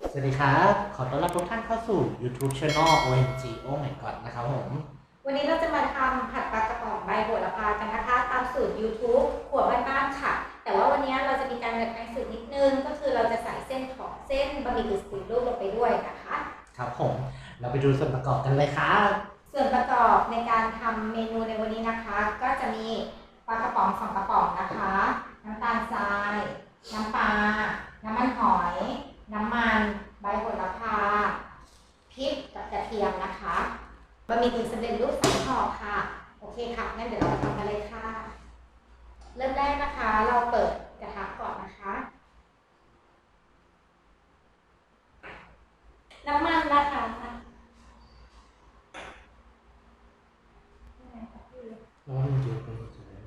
สวัสดีครับ ขอต้อนรับทุกท่านเข้าสู่ YouTube Channel OMG Oh my god นะครับผม วันนี้เราจะมาทำผัดปลากระป๋องใบโหระพากันนะคะตามสูตร YouTube ขวดบ้านๆค่ะ แต่ว่าวันนี้เราจะมีการดัดแปลงสูตรนิดนึง ก็คือเราจะใส่เส้นของเส้นบะหมี่กึ่งสำเร็จรูปลงไปด้วยนะคะ ครับผม เราไปดูส่วนประกอบกันเลยครับส่วนประกอบในการทำเมนูในวันนี้นะคะ ก็จะมีปลากระป๋องสองกระป๋องนะคะ น้ำตาลทราย น้ำปลา น้ำมันหอย น้ำมัน ใบโหระพา พริกกับกระเทียมนะคะบะหมี่กึ่งสำเร็จรูปสองห่อค่ะ โอเคค่ะ งั้นเดี๋ยวเรามาทำกันเลยค่ะ เริ่มแรกนะคะ เราเปิดกระทะก่อนนะคะ น้ำมันนะคะ น้องมันเยอะไปหมดเลย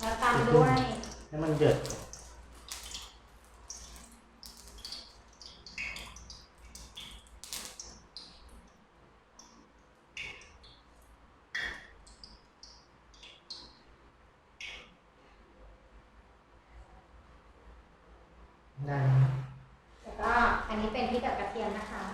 แล้วตามด้วย ให้มันเดือดได้ไหมแล้วก็อันนี้เป็นพริกกับกระเทียมนะคะ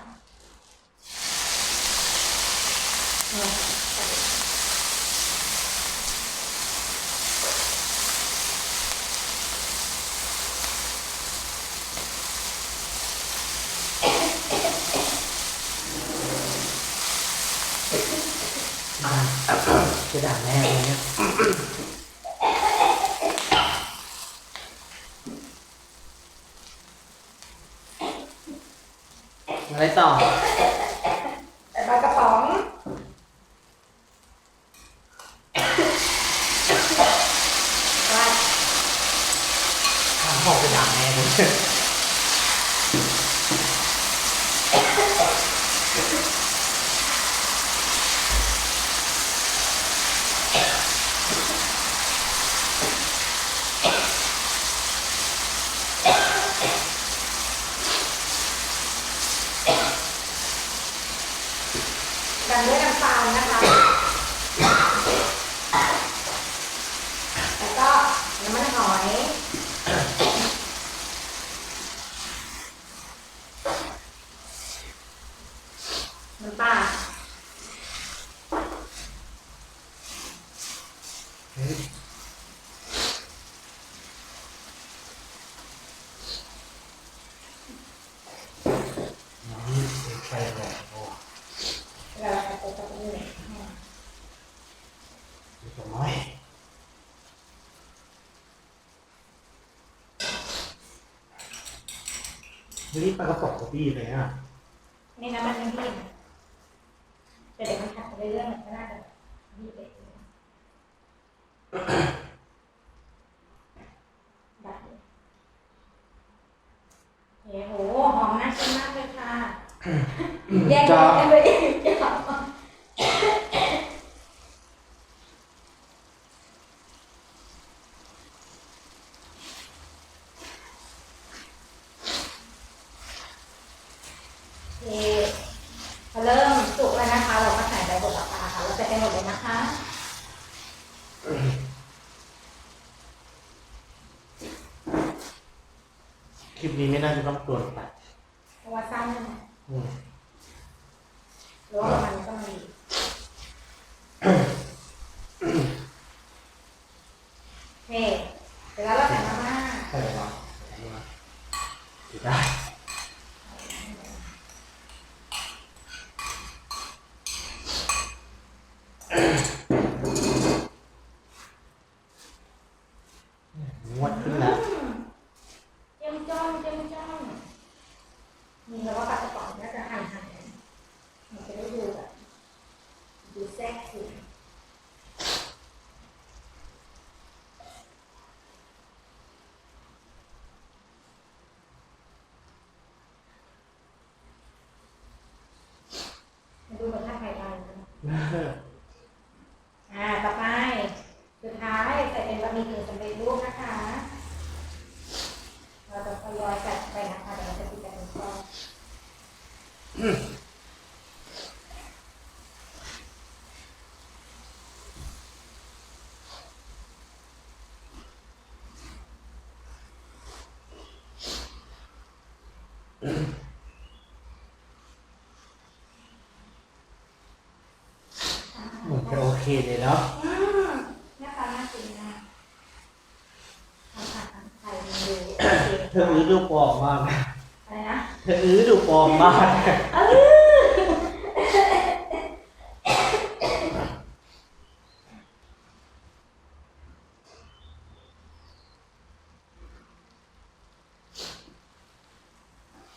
นี่ปลากระป๋องพี่เลยอะนี่น้ำมันไม่ดีแต่เด็กมันขัดไปเรื่อยๆมันก็น่าจะดีเองแบบนี้โอ้โหหอมน่ากินมากเลยค่ะ แยกกันเลยอย่าโอเคพอเริ่มสุกแล้วนะคะ เราก็ใส่ใบโหระพาค่ะ เราใส่ไปหมดเลยนะคะ ค ลิปนี้ไม่น่าจะต้องตัวตัดเพราะว่าสั้นใช่ไหมอืมหรือว่ามันก็มีโอเคเสร็จแล้วเราใส่มาม่าใช่หรอถือได้งวดขึ้นแล้ อ่า ต่อไป สุดท้าย ใส่เป็นบะหมี่กึ่งสำเร็จรูปนะคะ เราจะทยอยใส่ไปนะคะแต่เราจะติดแบบนี้ก่อนอืม เคเลยเนาะอืมหน้าตาน่ากินนะทำผัดทำไข่เมนูโอเคเธออื้อดูปลอมมากนะอะไรนะเธออื้อดูปลอมมาก เออ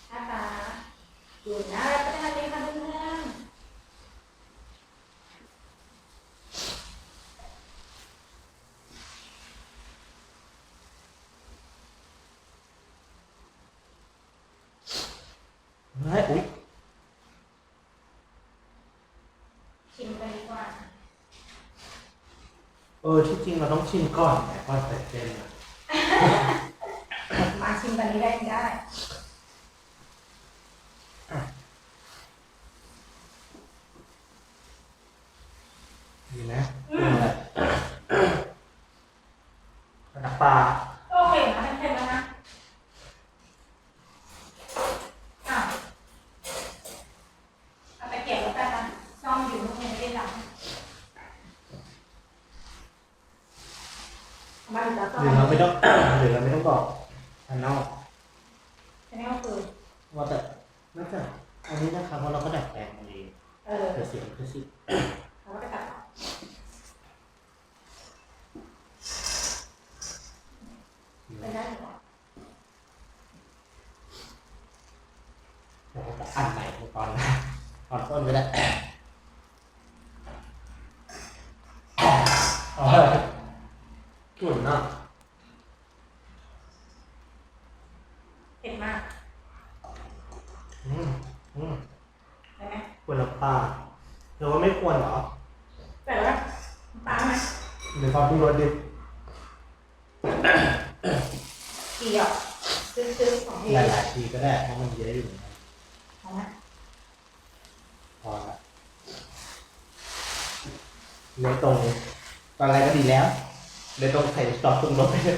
หน้าตาอยู่นะรับประทานเลยค่ะเพื่อนๆ เฮ้ยอุ๊ย ชิมกันดีกว่า เออที่จริงเราต้องชิมก่อนแต่ก่อนใส่เส้นอะ มาชิมตอนนี้ได้ไม่ได้นะน้ำปลา โอเคนะเค็มๆแล้วนะอ้าวเอาไปเก็บแล้วกันนะซ่อมอยู่นู่นไม่ได้ล้าง เอามาดูแล้วซ่อมหรือเราไม่ต้อง หรือเราไม่ต้องบอกอันนอกอันนี้ก็คือว่าแต่น่าจะอันนี้นะครับเพราะเราก็ดัดแปลงมาเองเออเดี๋ยวเสียงคือสิเราก็จะตัดออกเป็นได้หรือเปล่าเราจะอันใหม่ตอนตอนต้นก็ได้อ๋อจุ่นเนาะ เผ็ดมาก อืมอืม ได้ไหมควรละป้าหรือว่าไม่ควรเหรอแต่ว่าปลาไหมหรือความที่รสดิเกี่ยวซื้อๆของพี่หลายๆทีก็ได้เพราะมันเยอะอยู่เหมือนกันของนะพอละเลยตรงตอนแรกก็ดีแล้วเลยตรงใส่ซอสปรุงรสไปเลย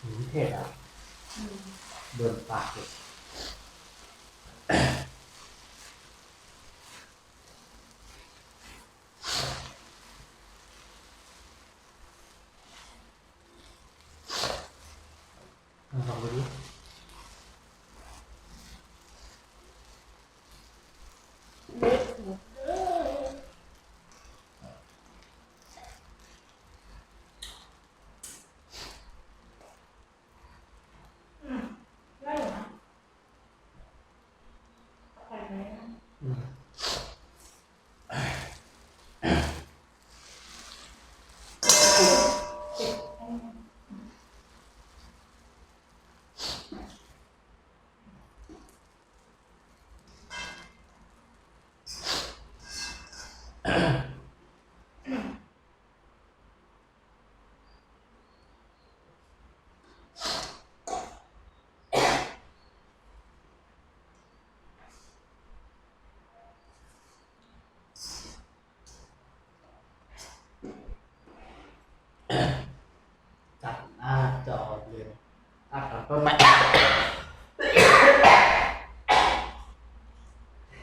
หืมเผ็ดอะ อืม โดนปากเลยลองดูดิ อืมได้อยู่นะใส่ไหม อืม เจ็บให้มัน จับหน้าจอเลย อะตอนต้นไม้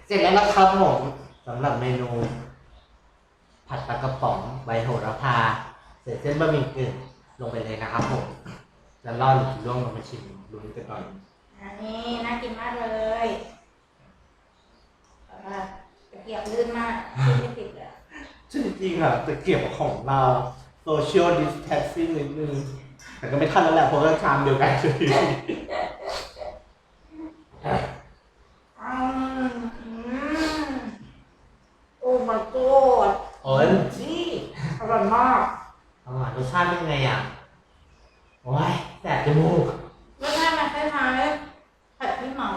เสร็จแล้วนะครับผมสำหรับเมนู ผัดปลากระป๋องใบโหระพาใส่เส้นบะหมี่กึ่งลงไปเลยนะครับผมจะล่อหรือล่วงลงมาชิมดูกันก่อนอันนี้น่ากินมากเลยแต่ว่าตะเกียบลื่นมากลื่นไม่ติดเลยอะจริงๆอะตะเกียบของเรา social distancing นิดนึง แต่ก็ไม่ทันแล้วแหละเพราะว่าชามเดียวกันเลยอืมอืมโอ้ my god โอ้ยนี่อร่อยมากอร่อยรสชาติเป็นไงอะ โอ้ยแสบจมูก รสชาติมันคล้ายๆผัดที่เมา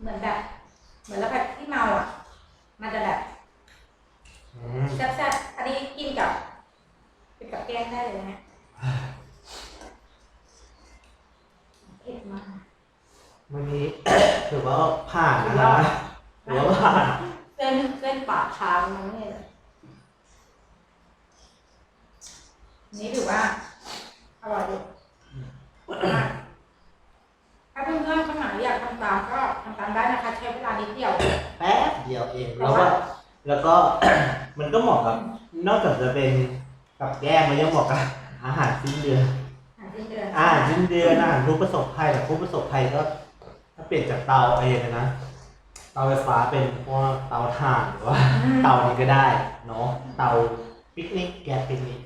เหมือนแบบ เหมือนเราผัดที่เมาอะ มันจะแบบ อืม แซ่บๆอันนี้กินกับกินกับแกงได้เลยนะเผ็ดม มาก วันนี้ ถือว่า ผ่านนะคะถือว่าผ่านเส้นเส้นปากค้างมันไม่เลยนี่ถือว่าอร่อยอยู่ถ้าเพื่อนๆคนไหนอยากทำตามก็ทำตามได้นะคะใช้เวลานิดเดียว แป๊บเดียวเองแล้วก็แล้วก็ มันก็เหมาะกับ นอกจากจะเป็นกับแก้มมันยังเหมาะกับอาหารสิ้นเดือนอาหารสิ้นเดือนอาหารสิ้นเดือนอาหารผู้ประสบภัยแต่ผู้ประสบภัยก็ถ้า เปลี่ยนจากเตาไอ้นะ เตาไฟฟ้าเป็นพวกเตาถ่านหรือว่าเตานี้ก็ได้เนาะเตาปิกนิกแก๊สปิกนิก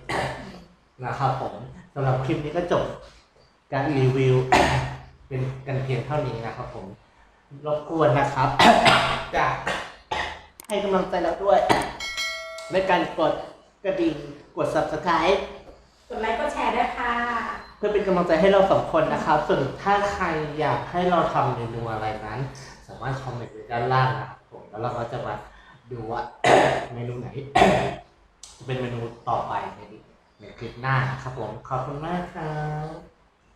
นะครับผมสำหรับคลิปนี้ก็จบการรีวิว เป็นกันเพียงเท่านี้นะครับผมรบกวนนะครับจะให้กำลังใจเราด้วยในการกดกระดิ่งกด subscribe กดไลค์กดแชร์ด้วยค่ะ เพื่อเป็นกำลังใจให้เราสองคนนะครับ ส่วนถ้าใครอยากให้เราทำเมนูอะไรนั้น สามารถคอมเมนต์ไว้ด้านล่างนะครับผมแล้วเราก็จะมาดูว่าเมนูไหน จะเป็นเมนูต่อไปในในคลิปหน้านะครับผมขอบคุณมากครับ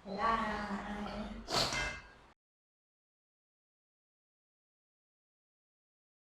บ๊ายบาย